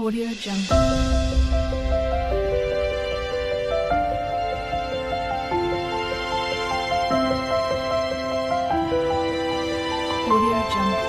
오디오 정글 오디오 정글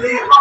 Yeah.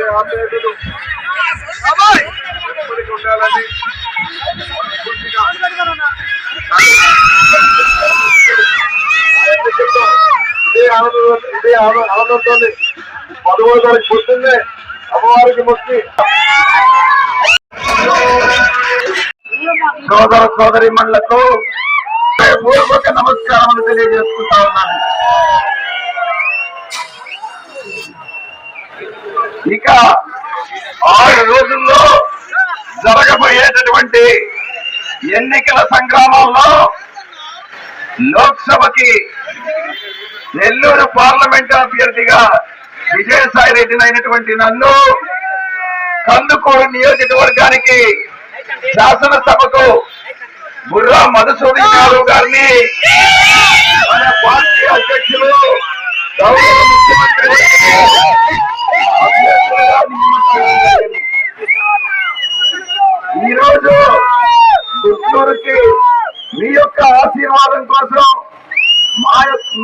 ఇదే ఆప్యాయతలు ఎప్పటికీ ఉండాలని ఇదే ఆనందం ఇదే ఆనందంతో పదమూడు తారీఖు పొద్దున్నే అమ్మవారికి మొక్కి సోదర సోదరి మండలకు పూర్వక తెలియజేసుకుంటా ఉన్నాను. ఇక ఆరు రోజుల్లో జరగబోయేటటువంటి ఎన్నికల సంగ్రామంలో లోక్సభకి నెల్లూరు పార్లమెంట్ అభ్యర్థిగా విజయసాయి రెడ్డిని అయినటువంటి నన్ను కందుకూరు నియోజకవర్గానికి శాసనసభకు బుర్రా మధుసూదన్ గారు గారిని మన పార్టీ అధ్యక్షులు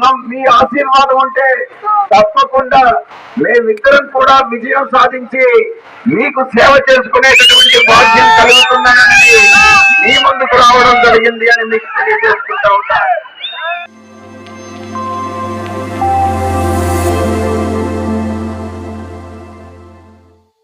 మా- మీ ఆశీర్వాదం ఉంటే తప్పకుండా మేమిద్దరం కూడా విజయం సాధించి మీకు సేవ చేసుకునేటటువంటి భాగ్యం కలుగుతున్నానని మీ ముందుకు రావడం జరిగింది అని మీకు తెలియజేసుకుంటా ఉంటాను